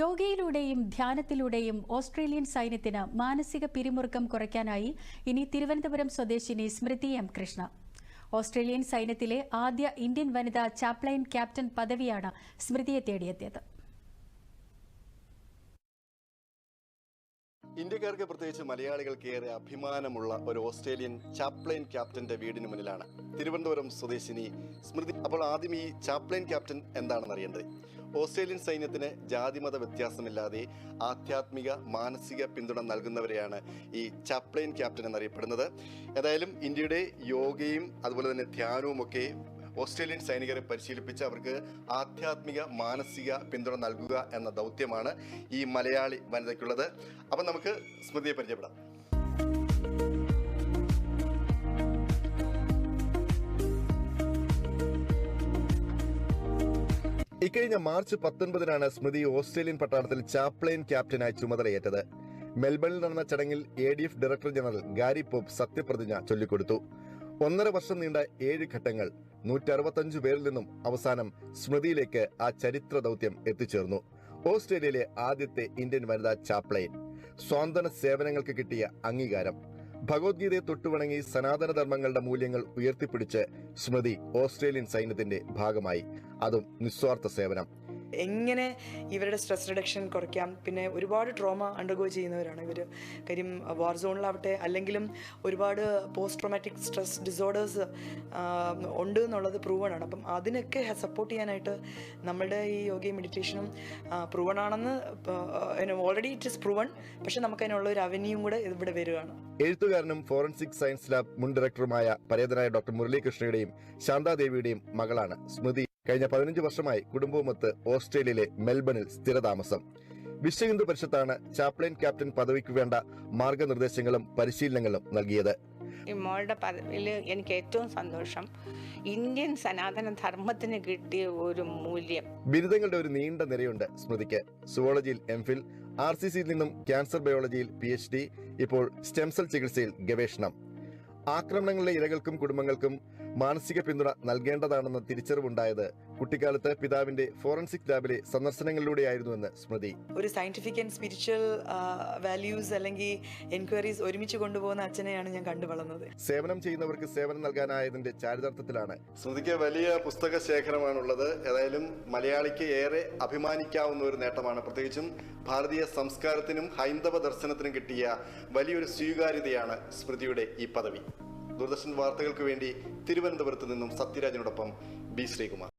യോഗയിലൂടെയും ധ്യാനത്തിലൂടെയും Australian സൈന്യത്തിന് മാനസിക പിരിമുറുക്കം കുറയ്ക്കാനായി ഇനി തിരുവനന്തപുരം സ്വദേശിനി സ്മൃതി എം കൃഷ്ണ. ഓസ്ട്രേലിയൻ സൈന്യത്തിലെ ആദ്യ ഇന്ത്യൻ വനിതാ ചാപ്ലൈൻ ക്യാപ്റ്റൻ പദവിയാണ് സ്മൃതിയെ തേടിയെത്തിയത്. ഇന്ത്യക്കാർക്ക് പ്രത്യേകിച്ച് മലയാളികൾക്ക് ഏറെ അഭിമാനമുള്ള ഒരു ഓസ്ട്രേലിയൻ ചാപ്ലൈൻ ക്യാപ്റ്റന്റെ വീടിന് മുന്നിലാണ് തിരുവനന്തപുരം സ്വദേശിനി സ്മൃതി. അപ്പോൾ ആദ്യം ഈ ചാപ്ലൈൻ ക്യാപ്റ്റൻ എന്താണെന്ന് അറിയേണ്ടത്? ഓസ്ട്രേലിയൻ സൈന്യത്തിന് ജാതിമത വ്യത്യാസമില്ലാതെ ആധ്യാത്മിക മാനസിക പിന്തുണ നൽകുന്നവരെയാണ് ഈ ചാപ്ലൈൻ ക്യാപ്റ്റൻ എന്നറിയപ്പെടുന്നത്. ഏതായാലും ഇന്ത്യയുടെ യോഗയും അതുപോലെ തന്നെ ധ്യാനവും ഒക്കെ ഓസ്ട്രേലിയൻ സൈനികരെ പരിശീലിപ്പിച്ച് അവർക്ക് ആധ്യാത്മിക മാനസിക പിന്തുണ നൽകുക എന്ന ദൗത്യമാണ് ഈ മലയാളി വനിതയ്ക്കുള്ളത്. അപ്പം നമുക്ക് സ്മൃതിയെ പരിചയപ്പെടാം. ഇക്കഴിഞ്ഞ മാർച്ച് പത്തൊൻപതിനാണ് സ്മൃതി ഓസ്ട്രേലിയൻ പട്ടാളത്തിൽ ചാപ്ലൈൻ ക്യാപ്റ്റനായി ചുമതലയേറ്റത്. മെൽബണിൽ നടന്ന ചടങ്ങിൽ A D F director general Gary Pope സത്യപ്രതിജ്ഞ ചൊല്ലിക്കൊടുത്തു. ഒന്നര വർഷം നീണ്ട ഏഴ് ഘട്ടങ്ങൾ നൂറ്ററുപത്തഞ്ചു പേരിൽ നിന്നും അവസാനം സ്മൃതിയിലേക്ക് ആ ചരിത്ര ദൗത്യം എത്തിച്ചേർന്നു. ഓസ്ട്രേലിയയിലെ ആദ്യത്തെ ഇന്ത്യൻ വനിതാ ചാപ്ലൈൻ. സ്വാന്തന സേവനങ്ങൾക്ക് കിട്ടിയ അംഗീകാരം. ഭഗവത്ഗീതയെ തൊട്ടുവണങ്ങി സനാതനധർമ്മങ്ങളുടെ മൂല്യങ്ങൾ ഉയർത്തിപ്പിടിച്ച് സ്മൃതി ഓസ്ട്രേലിയൻ സൈന്യത്തിന്റെ ഭാഗമായി. അതും നിസ്വാർത്ഥ സേവനം. എങ്ങനെ ഇവരുടെ സ്ട്രെസ് റിഡക്ഷൻ കുറയ്ക്കാം? പിന്നെ ഒരുപാട് ട്രോമ അണ്ടർഗോ ചെയ്യുന്നവരാണ് ഇവർ കാര്യം വാർ സോണിലാവട്ടെ അല്ലെങ്കിലും ഒരുപാട് പോസ്റ്റ് ട്രോമാറ്റിക് സ്ട്രെസ് ഡിസോർഡേഴ്സ് ഉണ്ട് എന്നുള്ളത് പ്രൂവൺ ആണ്. അപ്പം അതിനൊക്കെ സപ്പോർട്ട് ചെയ്യാനായിട്ട് നമ്മളുടെ ഈ യോഗയും മെഡിറ്റേഷനും പ്രൂവൺ ആണെന്ന് ഓൾറെഡി ഇറ്റ് ഇസ് പ്രൂവൺ പക്ഷെ നമുക്ക് അതിനുള്ള ഒരു അവന്യൂ കൂടെ ഇവിടെ വരികയാണ് എഴുത്തുകാരനും ഫോറൻസിക് സയൻസ് ലാബ് മുൻ ഡയറക്ടറുമായ പരേതനായ ഡോക്ടർ മുരളീകൃഷ്ണയുടെയും ശാന്താദേവിയുടെയും മകളാണ് സ്മൃതി. കഴിഞ്ഞ പതിനഞ്ച് വർഷമായി കുടുംബവുമൊത്ത് ഓസ്ട്രേലിയയിലെ മെൽബണിൽ സ്ഥിരതാമസം. വിശ്വ ഹിന്ദു പരിഷത്താണ് ചാപ്ലൈൻ ക്യാപ്റ്റൻ പദവിക്ക് വേണ്ട മാർഗനിർദ്ദേശങ്ങളും പരിശീലനങ്ങളും നൽകിയത്. മോളുടെ പദവിയിൽ എനിക്ക് ഏറ്റവും സന്തോഷം. ഇന്ത്യൻ സനാതന ധർമ്മത്തിന് കിട്ടിയ ഒരു മൂല്യം. ബിരുദങ്ങളുടെ ഒരു നീണ്ട നിരയുണ്ട് സ്മൃതിക്ക്. സുവോളജിയിൽ എംഫിൽ ആർ സി സിയിൽ നിന്നും ക്യാൻസർ ബയോളജിയിൽ പി എച്ച് ഡി ഇപ്പോൾ സ്റ്റെംസെൽ ചികിത്സയിൽ ഗവേഷണം. ആക്രമണങ്ങളിലെ ഇരകൾക്കും കുടുംബങ്ങൾക്കും മാനസിക പിന്തുണ നൽകേണ്ടതാണെന്ന തിരിച്ചറിവുണ്ടായത് കുട്ടിക്കാലത്ത് പിതാവിന്റെ ഫോറൻസിക് ലാബിലെ സന്ദർശനങ്ങളിലൂടെയായിരുന്നുവെന്ന് സ്മൃതി. ഒരു സയന്റിഫിക് ആൻഡ് സ്പിരിച്വൽ വാല്യൂസ് അല്ലെങ്കിൽ എൻക്വയറീസ് ഒരുമിച്ച് കൊണ്ടുപോകുന്ന അച്ഛനെയാണ് ഞാൻ കണ്ടു വളർന്നത്. സേവനം ചെയ്യുന്നവർക്ക് സേവനം നൽകാനായതിന്റെ ചാരിതാർത്ഥത്തിലാണ് സ്മൃതിക്ക് വലിയ പുസ്തക ശേഖരമാണുള്ളത്. ഏതായാലും മലയാളിക്ക് ഏറെ അഭിമാനിക്കാവുന്ന ഒരു നേട്ടമാണ്. പ്രത്യേകിച്ചും ഭാരതീയ സംസ്കാരത്തിനും ഹൈന്ദവ ദർശനത്തിനും കിട്ടിയ വലിയൊരു സ്വീകാര്യതയാണ് സ്മൃതിയുടെ ഈ പദവി. ദൂരദർശൻ വാർത്തകൾക്ക് വേണ്ടി തിരുവനന്തപുരത്ത് നിന്നും സത്യരാജിനോടൊപ്പം ബി ശ്രീകുമാർ.